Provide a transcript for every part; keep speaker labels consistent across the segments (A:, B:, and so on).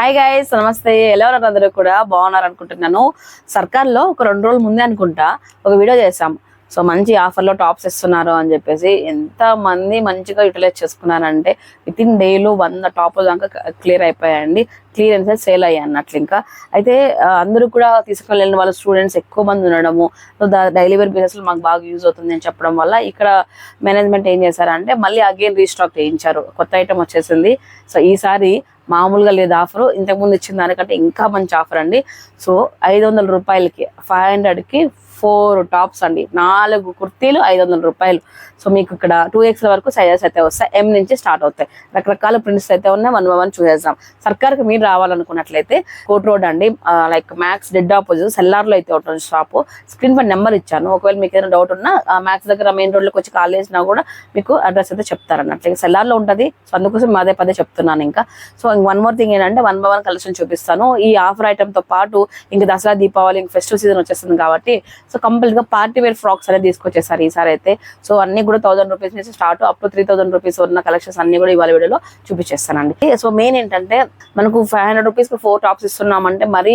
A: Hi guys నమస్తే. ఎలా ఉన్నారు అందరూ కూడా? బాగున్నారు అనుకుంటున్నాను. సర్కార్లో ఒక రెండు రోజుల ముందే అనుకుంటా. ఒక వీడియో చేసాం సో మంచి ఆఫర్లో టాప్స్ ఇస్తున్నారు అని చెప్పేసి ఎంత మంది మంచిగా యూటిలైజ్ చేసుకున్నారంటే విత్ ఇన్ డేలో వంద టాపులు దాకా క్లియర్ అయిపోయాయండి. క్లియరెన్స్ సేల్ అయ్యాయి అన్నట్లు ఇంకా. అయితే అందరూ కూడా తీసుకెళ్ళిన వాళ్ళ స్టూడెంట్స్ ఎక్కువ మంది ఉండడము డైలీ వేర్ బిజినెస్ మాకు బాగా యూజ్ అవుతుంది అని చెప్పడం వల్ల ఇక్కడ మేనేజ్మెంట్ ఏం చేశారంటే మళ్ళీ అగైన్ రీస్టాక్ చేయించారు. కొత్త ఐటమ్ వచ్చేసింది. సో ఈసారి మామూలుగా లేదు ఆఫర్. ఇంతకుముందు ఇచ్చిన దానికంటే ఇంకా మంచి ఆఫర్ అండి. సో ఐదు వందల రూపాయలకి ఫైవ్ హండ్రెడ్కి ఫోర్ టాప్స్ అండి. నాలుగు కుర్తీలు ఐదు వందల రూపాయలు. సో మీకు ఇక్కడ టూ ఎక్స్ వరకు సైజెస్ అయితే వస్తాయి. ఎం నుంచి స్టార్ట్ అవుతాయి. రకరకాల ప్రింట్స్ అయితే ఉన్నాయి. వన్ బై వన్ చూసేద్దాం. సర్కార్కి మీరు రావాలనుకున్నట్లయితే కోట్ రోడ్ అండి. లైక్ మ్యాక్స్ డెడ్ ఆపోజిట్ సెల్లార్లో అయితే ఉంటుంది షాప్ స్క్రీన్ పై నెంబర్ ఇచ్చాను. ఒకవేళ మీకు ఏదైనా డౌట్ ఉన్నా మ్యాక్స్ దగ్గర మెయిన్ రోడ్లోకి వచ్చి కాల్ చేసినా కూడా మీకు అడ్రస్ అయితే చెప్తారన్నట్లు సెల్లార్లో ఉంటుంది సో అందుకోసం అదే పదే చెప్తున్నాను ఇంకా. సో వన్ మోర్ థింగ్ ఏంటంటే వన్ బై వన్ కలెక్షన్ చూపిస్తాను. ఈ ఆఫర్ ఐటమ్తో పాటు ఇంకా దసరా దీపావళి ఇంకా ఫెస్టివల్ సీజన్ వచ్చేస్తుంది కాబట్టి సో కంపల్గా గా పార్టీ వేర్ ఫ్రాక్స్ అనేది తీసుకొచ్చేసారు ఈసారి అయితే. సో అన్ని కూడా థౌసండ్ రూపీస్ నుంచి start up to three thousand rupees ఉన్న కలెక్షన్స్ అన్ని కూడా ఇవాళ వీడియోలో చూపించేస్తానండి. సో మెయిన్ ఏంటంటే మనకు ఫైవ్ హండ్రెడ్ రూపీస్కి ఫోర్ టాప్స్ ఇస్తున్నామంటే మరి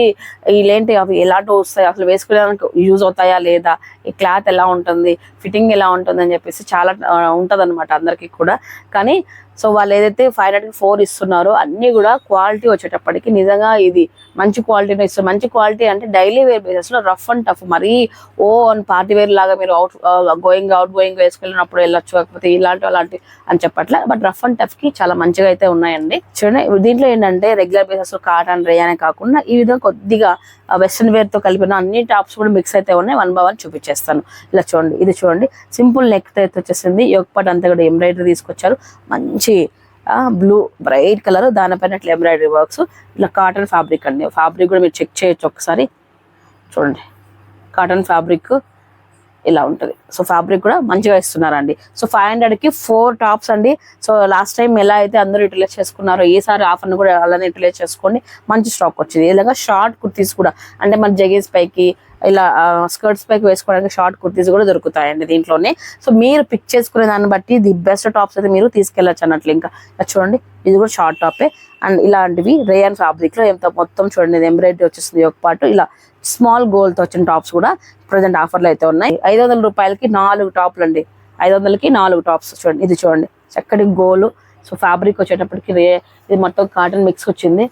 A: ఇలాంటి అవి ఎలాంటి వస్తాయి? అసలు వేసుకోవడానికి యూజ్ అవుతాయా లేదా? ఈ క్లాత్ ఎలా ఉంటుంది? ఫిట్టింగ్ ఎలా ఉంటుంది అని చెప్పేసి చాలా ఉంటది అనమాట అందరికీ కూడా. కానీ సో వాళ్ళు ఏదైతే ఫైవ్ హండ్రెడ్ ఫోర్ ఇస్తున్నారో అన్ని కూడా క్వాలిటీ వచ్చేటప్పటికి నిజంగా ఇది మంచి క్వాలిటీని ఇస్తారు మంచి క్వాలిటీ అంటే డైలీ వేర్ బేసెస్లో రఫ్ అండ్ టఫ్ మరీ ఓ అని పార్టీ వేర్ లాగా మీరు అవుట్ గోయింగ్ అవుట్ గోయింగ్ వేసుకెళ్ళినప్పుడు వెళ్ళొచ్చు కాకపోతే ఇలాంటి అలాంటి అని చెప్పట్లే. బట్ రఫ్ అండ్ టఫ్కి చాలా మంచిగా అయితే ఉన్నాయండి. చూడండి దీంట్లో ఏంటంటే రెగ్యులర్ బేసెస్లో కాటన్ రే అనే కాకుండా ఈ విధంగా కొద్దిగా వెస్ట్రన్ వేర్తో కలిపిన అన్ని టాప్స్ కూడా మిక్స్ అయితే ఉన్నాయి. వన్ బై వన్ చూపించేస్తాను. ఇలా చూడండి ఇది చూడండి. సింపుల్ నెక్ అయితే వచ్చేసింది. యొక్కపాటు అంతా కూడా ఎంబ్రాయిడరీ తీసుకొచ్చారు. మంచి బ్లూ బ్రైట్ కలర్ దానిపైన ఇట్లా ఎంబ్రాయిడరీ వర్క్స్ ఇలా కాటన్ ఫ్యాబ్రిక్ అండి. ఫ్యాబ్రిక్ కూడా మీరు చెక్ చేయొచ్చు ఒకసారి. చూడండి. కాటన్ ఫ్యాబ్రిక్ ఇలా ఉంటుంది. సో ఫ్యాబ్రిక్ కూడా మంచిగా ఇస్తున్నారండి. సో ఫైవ్ హండ్రెడ్కి ఫోర్ టాప్స్ అండి. సో లాస్ట్ టైం ఎలా అయితే అందరూ యూటిలైజ్ చేసుకున్నారో ఈసారి ఆఫర్ను కూడా అలానే యూటిలైజ్ చేసుకోండి. మంచి స్టాక్ వచ్చింది. ఇలాగా షార్ట్ కుర్తీస్ కూడా. అంటే మన జగేజ్ పైకి ఇలా స్కర్ట్స్ పైకి వేసుకోవడానికి షార్ట్ కుర్తీస్ కూడా దొరుకుతాయండి దీంట్లోనే. సో మీరు పిక్ చేసుకునే దాన్ని బట్టి ది బెస్ట్ టాప్స్ అయితే మీరు తీసుకెళ్ళచ్చు అన్నట్లు ఇంకా. చూడండి ఇది కూడా షార్ట్ టాపే అండ్ ఇలాంటివి రేయన్ ఫ్యాబ్రిక్లో ఎంత మొత్తం చూడండి ఎంబ్రాయిడరీ వచ్చేస్తుంది ఒక పాటు ఇలా స్మాల్ గోల్తో వచ్చిన టాప్స్ కూడా ప్రజెంట్ ఆఫర్లు అయితే ఉన్నాయి. ఐదు వందల రూపాయలకి నాలుగు టాప్లు అండి ఐదు వందలకి నాలుగు టాప్స్ చూడండి ఇది చూడండి. చక్కటి గోలు సో ఫ్యాబ్రిక్ వచ్చేటప్పటికి రే ఇది మొత్తం కాటన్ మిక్స్ వచ్చింది.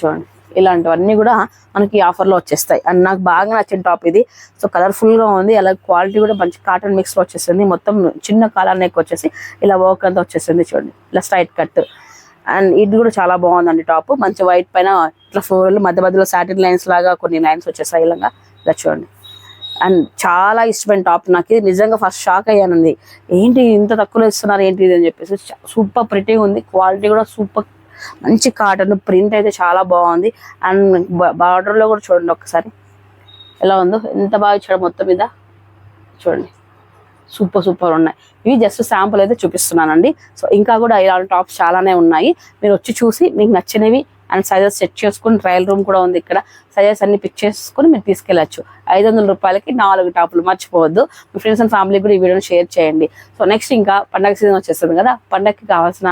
A: చూడండి. ఇలాంటివన్నీ కూడా మనకి ఆఫర్లో వచ్చేస్తాయి. అండ్ నాకు బాగా నచ్చిన టాప్ ఇది. సో కలర్ఫుల్గా ఉంది. అలాగే క్వాలిటీ కూడా మంచి కాటన్ మిక్స్లో వచ్చేసింది. మొత్తం చిన్న కాలాన్ని నెక్ వచ్చేసి ఇలా వర్క్ అంతా వచ్చేసింది చూడండి. ఇలా స్ట్రైట్ కట్. అండ్ ఇది కూడా చాలా బాగుందండి టాప్. మంచి వైట్ పైన ఇట్లా ఫోర్ మధ్య మధ్యలో సాటిన్ లైన్స్ లాగా కొన్ని లైన్స్ వచ్చేసాయి ఇలాగా ఇలా చూడండి. అండ్ చాలా ఇష్టమైన టాప్ నాకు ఇది. నిజంగా ఫస్ట్ షాక్ అయ్యానండి. ఏంటి ఇంత తక్కువలో ఇస్తున్నారు? ఏంటి ఇది అని చెప్పేసి. సూపర్ ప్రిటీగా ఉంది. క్వాలిటీ కూడా సూపర్ మంచి కాటన్ ప్రింట్ అయితే చాలా బాగుంది. అండ్ బార్డర్లో కూడా చూడండి ఒకసారి. ఎలా ఉందో ఎంత బాగా ఇచ్చాడు మొత్తం మీద చూడండి. సూపర్ సూపర్ ఉన్నాయి. ఇవి జస్ట్ శాంపుల్ అయితే చూపిస్తున్నానండి. సో ఇంకా కూడా ఇలాంటి టాప్స్ చాలానే ఉన్నాయి. మీరు వచ్చి చూసి మీకు నచ్చినవి అండ్ సైజెస్ సెట్ చేసుకుని ట్రయల్ రూమ్ కూడా ఉంది ఇక్కడ. సైజెస్ అన్ని పిక్ చేసుకుని మీరు తీసుకెళ్ళచ్చు. ఐదు వందల రూపాయలకి నాలుగు టాపులు మర్చిపోవద్దు. మీ ఫ్రెండ్స్ అండ్ ఫ్యామిలీ కూడా ఈ వీడియోని షేర్ చేయండి. సో నెక్స్ట్ ఇంకా పండగ సీజన్ వచ్చేస్తుంది కదా పండగకి కావాల్సిన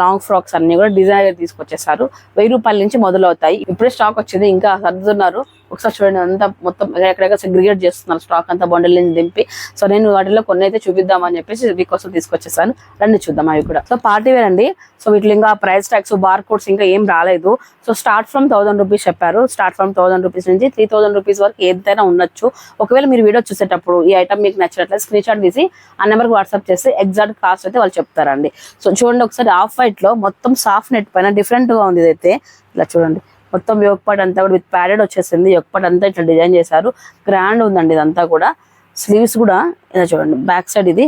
A: లాంగ్ ఫ్రాక్స్ అన్ని కూడా డిజైనర్ తీసుకొచ్చేసారు. వెయ్యి రూపాయల నుంచి మొదలవుతాయి. ఇప్పుడే స్టాక్ వచ్చింది ఇంకా సర్దుతున్నారు. ఒకసారి చూడండి అంతా మొత్తం ఎక్కడెక్కడ సెగ్రిగేట్ చేస్తున్నారు స్టాక్ అంతా బండిల్ నుంచి దింపి. సో నేను వాటిలో కొన్ని అయితే చూపిద్దామని చెప్పేసి మీకోసం తీసుకొచ్చేసాను. రండి చూద్దాం అవి కూడా. సో పార్టీ వేర్ అండి. సో వీటిలో ఇంకా ప్రైస్ ట్యాక్స్ బార్ కోడ్స్ ఇంకా ఏం రాలేదు. So start from thousand rupees చెప్పారు. స్టార్ట్ ఫ్రమ్ థౌసండ్ రూపీస్ నుంచి త్రీ థౌసండ్ రూపీస్ వరకు ఏదైనా ఉండొచ్చు. ఒకవేళ మీరు వీడియో చూసేటప్పుడు ఈ ఐటమ్ మీకు నచ్చినట్లయితే స్క్రీన్ షాట్ తీసి ఆ నెంబర్కి వాట్సాప్ చేస్తే ఎగ్జాక్ట్ కాస్ట్ అయితే వాళ్ళు చెప్తారండి. సో చూడండి ఒకసారి ఆఫ్ వైట్లో మొత్తం సాఫ్ట్ నెట్ పైన డిఫరెంట్గా ఉంది ఇదైతే. ఇలా చూడండి. మొత్తం యోగపాట్ అంతా కూడా విత్ ప్యాడెడ్ వచ్చేసింది. యోగపాట్ అంతా ఇట్లా డిజైన్ చేశారు. గ్రాండ్ ఉందండి ఇదంతా కూడా. స్లీవ్స్ కూడా ఇలా చూడండి. బ్యాక్ సైడ్ ఇది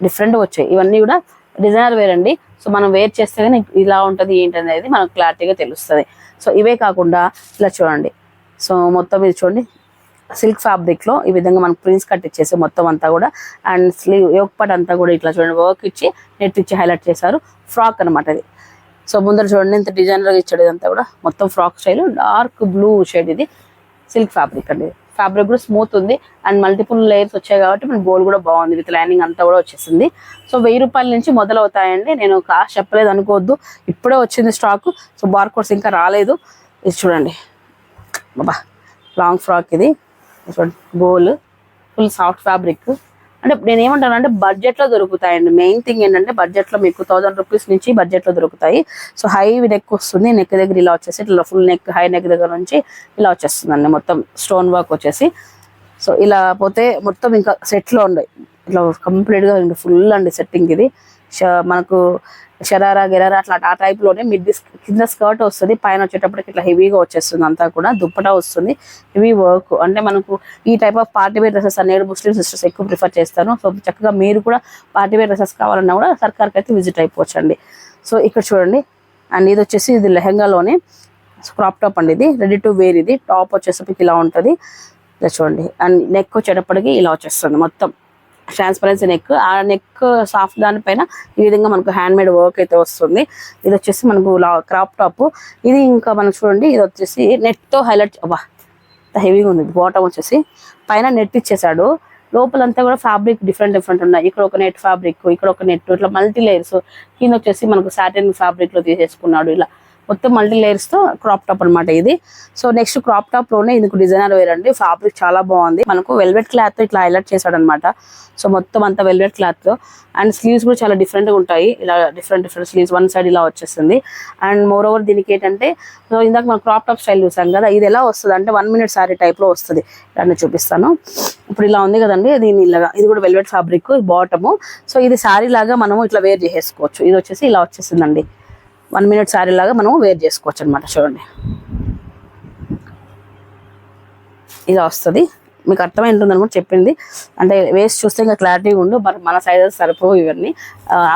A: డిఫరెంట్ వచ్చాయి. ఇవన్నీ కూడా డిజైనర్ వేర్ అండి. సో మనం వేర్ చేస్తే కానీ ఇలా ఉంటుంది ఏంటి అనేది మనకు క్లారిటీగా తెలుస్తుంది. సో ఇవే కాకుండా ఇలా చూడండి. సో మొత్తం ఇది చూడండి. సిల్క్ ఫ్యాబ్రిక్లో ఈ విధంగా మనకు ప్రిన్స్ కట్ ఇచ్చేసి మొత్తం అంతా కూడా అండ్ స్లీవ్ యోగపాట్ అంతా కూడా ఇట్లా చూడండి వర్క్ ఇచ్చి నెట్ ఇచ్చి హైలైట్ చేశారు. ఫ్రాక్ అనమాట ఇది. సో ముందర చూడండి ఇంత డిజైన్లో ఇచ్చాడు ఇదంతా కూడా. మొత్తం frock style dark blue shade ఇది సిల్క్ ఫ్యాబ్రిక్ అండి. ఫ్యాబ్రిక్ కూడా స్మూత్ ఉంది అండ్ మల్టిపుల్ లేయర్స్ వచ్చాయి కాబట్టి మన బోల్ కూడా బాగుంది. విత్ లైనింగ్ అంతా కూడా వచ్చేసింది. సో వెయ్యి రూపాయల నుంచి మొదలవుతాయండి. నేను కాస్ట్ చెప్పలేదు అనుకోవద్దు. ఇప్పుడే వచ్చింది స్టాక్ సో బార్ కోడ్స్ ఇంకా రాలేదు. ఇది చూడండి. బాబా లాంగ్ ఫ్రాక్ ఇది. చూడండి గోల్ ఫుల్ సాఫ్ట్ ఫ్యాబ్రిక్ అంటే నేను ఏమంటాను అంటే బడ్జెట్లో దొరుకుతాయండి. మెయిన్ థింగ్ ఏంటంటే బడ్జెట్లో మీకు థౌసండ్ రూపీస్ నుంచి బడ్జెట్లో దొరుకుతాయి. సో హై నెక్ వస్తుంది నెక్ దగ్గర ఇలా వచ్చేసి ఇట్లా ఫుల్ నెక్ హై నెక్ దగ్గర నుంచి ఇలా వచ్చేస్తుందండి. మొత్తం స్టోన్ వర్క్ వచ్చేసి. సో ఇలా పోతే మొత్తం ఇంకా సెట్లో ఉండే. ఇట్లా కంప్లీట్గా ఫుల్ అండి సెట్టింగ్ ఇది. మనకు షరారా గిరారా అట్లా ఆ టైప్లోనే మిడ్ కింద స్కర్ట్ వస్తుంది పైన వచ్చేటప్పటికి ఇట్లా హెవీగా వచ్చేస్తుంది అంతా కూడా దుప్పటా వస్తుంది హెవీ వర్క్. అంటే మనకు ఈ type of party wear dresses అనేది ముస్లిం సిస్టర్స్ ఎక్కువ ప్రిఫర్ చేస్తాను సో చక్కగా మీరు కూడా పార్టీ వేర్ డ్రెస్సెస్ కావాలన్నా కూడా సర్కార్కి అయితే విజిట్ అయిపోవచ్చండి. సో ఇక్కడ చూడండి. అండ్ ఇది వచ్చేసి ఇది లెహంగాలోనే క్రాప్ టాప్ అండి ఇది రెడీ టు వేర్ ఇది. టాప్ వచ్చేసరికి ఇలా ఉంటుంది. ఇలా చూడండి. అండ్ నెక్ వచ్చేటప్పటికి ఇలా వచ్చేస్తుంది మొత్తం. Transparency neck. ఆ నెక్ సాఫ్ట్ దానిపైన ఈ విధంగా మనకు హ్యాండ్ మేడ్ వర్క్ అయితే వస్తుంది. ఇది వచ్చేసి మనకు క్రాప్ టాప్. ఇది ఇంకా మనం చూడండి ఇది వచ్చేసి నెట్తో హైలైట్ అబ్బా హెవీగా ఉంది. బాటమ్ వచ్చేసి పైన నెట్ ఇచ్చేసాడు. లోపలంతా కూడా ఫ్యాబ్రిక్ డిఫరెంట్ డిఫరెంట్ ఉన్నాయి. ఇక్కడ ఒక నెట్ ఫ్యాబ్రిక్ ఇక్కడ ఒక నెట్ ఇట్లా మల్టీ లేయర్స్. కింద వచ్చేసి మనకు సాటిన్ ఫ్యాబ్రిక్లో తీసేసుకున్నాడు ఇలా. మొత్తం మల్టీ లేయర్స్తో క్రాప్ టాప్ అన్నమాట ఇది. సో నెక్స్ట్ క్రాప్ టాప్లోనే ఇందుకు డిజైనర్ వేర్ అండి. ఫ్యాబ్రిక్ చాలా బాగుంది. మనకు వెల్వెట్ క్లాత్ ఇట్లా హైలైట్ చేశాడు అనమాట సో మొత్తం అంతా వెల్వెట్ క్లాత్లో అండ్ స్లీవ్స్ కూడా చాలా డిఫరెంట్గా ఉంటాయి. ఇలా different different sleeves one side ఇలా వచ్చేస్తుంది. అండ్ మోర్ ఓవర్ దీనికి ఏంటంటే సో ఇందాక మనం క్రాప్ టాప్ స్టైల్ చూసాం కదా ఇది ఎలా వస్తుంది అంటే వన్ మినిట్ సారీ టైప్లో వస్తుంది. దాన్ని చూపిస్తాను. ఇప్పుడు ఇలా ఉంది కదండి దీని ఇలాగా. ఇది కూడా వెల్వెట్ ఫ్యాబ్రిక్ బాటము సో ఇది శారీ లాగా మనము ఇట్లా వేర్ చేసేసుకోవచ్చు. ఇది వచ్చేసి ఇలా వచ్చేసిందండి. వన్ మినిట్ శారీ లాగా మనం వేర్ చేసుకోవచ్చు అనమాట చూడండి. ఇలా వస్తుంది. మీకు అర్థమైంటుంది అనమాట చెప్పింది. అంటే వేస్ట్ చూస్తే ఇంకా క్లారిటీగా ఉండు మరి మన సైజెస్ సరిపోవు ఇవన్నీ.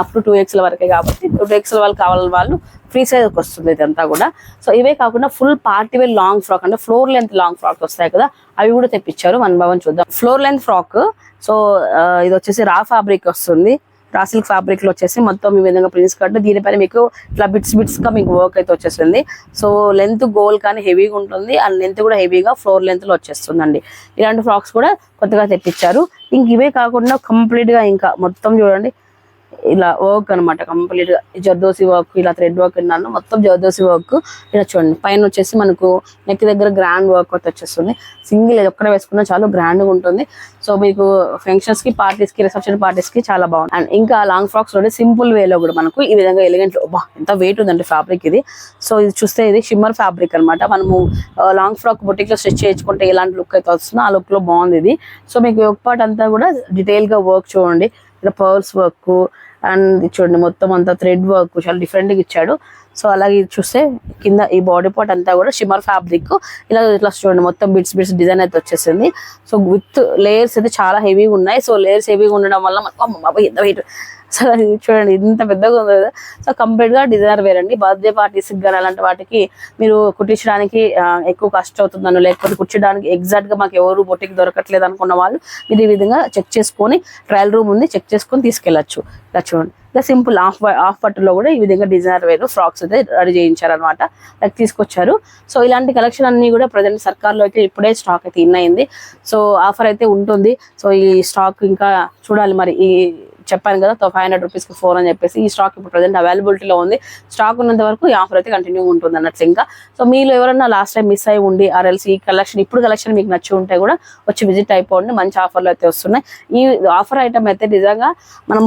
A: అప్ టు టూ ఎక్స్ల వరకే కాబట్టి టూ ఎక్స్ల వాళ్ళు కావాలని వాళ్ళు ఫ్రీ సైజ్కి వస్తుంది ఇదంతా కూడా. సో ఇవే కాకుండా full party wear long frock అంటే ఫ్లోర్ లెంత్ లాంగ్ ఫ్రాక్ వస్తాయి కదా అవి కూడా తెప్పించారు. వన్ బై వన్ చూద్దాం. ఫ్లోర్ లెంత్ ఫ్రాక్ సో ఇది వచ్చేసి రా ఫ్యాబ్రిక్ వస్తుంది. రాసిల్ ఫ్యాబ్రిక్లో వచ్చేసి మొత్తం ఈ విధంగా ప్రిన్స్ కట్ దీనిపైన మీకు ఇట్లా బిట్స్ బిట్స్గా మీకు వర్క్ అయితే వచ్చేసింది. సో లెంత్ గోల్ కానీ హెవీగా ఉంటుంది. అండ్ లెంత్ కూడా హెవీగా ఫ్లోర్ లెంత్లో వచ్చేస్తుందండి. ఇలాంటి ఫ్రాక్స్ కూడా కొత్తగా తెప్పించారు. ఇంక ఇవే కాకుండా కంప్లీట్గా ఇంకా మొత్తం చూడండి. ఇలా వర్క్ అనమాట కంప్లీట్గా. జర్దోసి వర్క్ ఇలా థ్రెడ్ వర్క్ అన్నాను మొత్తం జర్దోసి వర్క్ ఇలా చూడండి. పైన వచ్చేసి మనకు నెక్ దగ్గర గ్రాండ్ వర్క్ అయితే వచ్చేస్తుంది. సింగిల్ ఇది ఒక్కడే వేసుకున్నా చాలా గ్రాండ్గా ఉంటుంది. సో మీకు ఫంక్షన్స్కి పార్టీస్కి రిసెప్షన్ పార్టీస్కి చాలా బాగుంది అండ్ ఇంకా లాంగ్ ఫ్రాక్స్లో సింపుల్ వేలో కూడా మనకు ఈ విధంగా ఎలిగెంట్ బా ఎంత వెయిట్ ఉందండి ఫ్యాబ్రిక్ ఇది. సో ఇది చూస్తే ఇది షిమ్మర్ ఫ్యాబ్రిక్ అన్నమాట. మనము లాంగ్ ఫ్రాక్ బొటిక్లో స్టిచ్ చేయించుకుంటే ఎలాంటి లుక్ అయితే వస్తుందో ఆ లుక్లో బాగుంది ఇది. సో మీకు ఒక పార్ట్ అంతా కూడా డీటెయిల్గా వర్క్ చూడండి. ఇక్కడ పర్ల్స్ వర్క్ అండ్ చూడండి మొత్తం అంతా థ్రెడ్ వర్క్ చాలా డిఫరెంట్గా ఇచ్చాడు. సో అలాగే చూస్తే కింద ఈ బాడీ పార్ట్ అంతా కూడా షిమర్ ఫ్యాబ్రిక్ ఇలా ఇట్లా చూడండి మొత్తం బిట్స్ బిట్స్ డిజైన్ అయితే వచ్చేసింది. సో విత్ లేయర్స్ అయితే చాలా హెవీగా ఉన్నాయి. సో లేయర్స్ హెవీగా ఉండడం వల్ల మనకు బాబా ఎంత వెయిట్ సో అది చూడండి ఇంత పెద్దగా ఉంది కదా. సో కంప్లీట్గా డిజైనర్ వేర్ అండి. బర్త్డే పార్టీస్ కానీ అలాంటి వాటికి మీరు కుట్టించడానికి ఎక్కువ కష్టం అవుతుందను లేకపోతే కుట్టడానికి ఎగ్జాక్ట్గా మాకు ఎవరు బొట్టికి దొరకట్లేదు అనుకున్న వాళ్ళు మీరు ఈ విధంగా చెక్ చేసుకొని ట్రయల్ రూమ్ ఉంది చెక్ చేసుకొని తీసుకెళ్ళచ్చు. ఇలా చూడండి. ఇలా సింపుల్ ఆఫ్ ఆఫ్ పట్టులో కూడా ఈ విధంగా డిజైనర్ వేర్ ఫ్రాక్స్ అయితే రెడీ చేయించారు అనమాట లైక్ తీసుకొచ్చారు. సో ఇలాంటి కలెక్షన్ అన్ని కూడా ప్రజెంట్ సర్కార్లో అయితే ఇప్పుడే స్టాక్ అయితే ఇన్ అయింది. సో ఆఫర్ అయితే ఉంటుంది. సో ఈ స్టాక్ ఇంకా చూడాలి మరి. ఈ చెప్పాను కదా ఫైవ్ హండ్రెడ్ రూపీస్కి ఫోర్ అని చెప్పేసి ఈ స్టాక్ ఇప్పుడు ప్రజెంట్ అవైలబిలిటీలో ఉంది. స్టాక్ ఉన్నంత వరకు ఈ ఆఫర్ అయితే కంటిన్యూ ఉంటుంది అన్నట్లు ఇంకా. సో మీరు ఎవరైనా లాస్ట్ టైం మిస్ అయి ఉండి ఆర్ఎల్సి ఈ కలెక్షన్ ఇప్పుడు కలెక్షన్ మీకు నచ్చి ఉంటే కూడా వచ్చి విజిట్ అయిపోండి మంచి ఆఫర్లు అయితే వస్తున్నాయి. ఈ ఆఫర్ ఐటమ్ అయితే నిజంగా మనం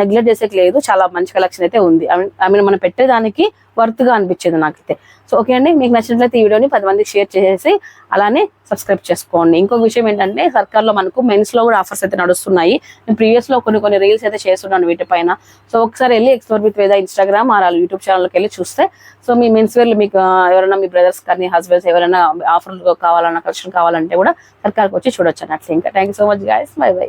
A: నెగ్లెక్ట్ చేసేకి లేదు చాలా మంచి కలెక్షన్ అయితే ఉంది. ఐ మీన్ మనం పెట్టేదానికి వర్త్గా అనిపించింది నాకైతే. సో ఓకే అండి. మీకు నచ్చినట్లయితే ఈ వీడియోని పది మందికి షేర్ చేసేసి అలానే సబ్స్క్రైబ్ చేసుకోండి. ఇంకొక విషయం ఏంటంటే సర్కార్లో మనకు మెన్స్లో కూడా ఆఫర్స్ అయితే నడుస్తున్నాయి. నేను ప్రీవియస్లో కొన్ని కొన్ని రీల్స్ అయితే చేస్తున్నాను వీటిపైన. సో ఒకసారి వెళ్ళి ఎక్స్ప్లోర్ విత్ వేద ఇన్స్టాగ్రామ్ ఆ యూట్యూబ్ ఛానల్కి వెళ్ళి చూస్తే సో మీ మెన్స్ వేర్ మీకు ఎవరైనా మీ బ్రదర్స్ కానీ హస్బెండ్స్ ఎవరైనా ఆఫర్లు కావాలన్నా కలెక్షన్ కావాలంటే కూడా సర్కార్కి వచ్చి చూడొచ్చు అన్నట్లు. ఇంకా thank you so much guys. Bye bye.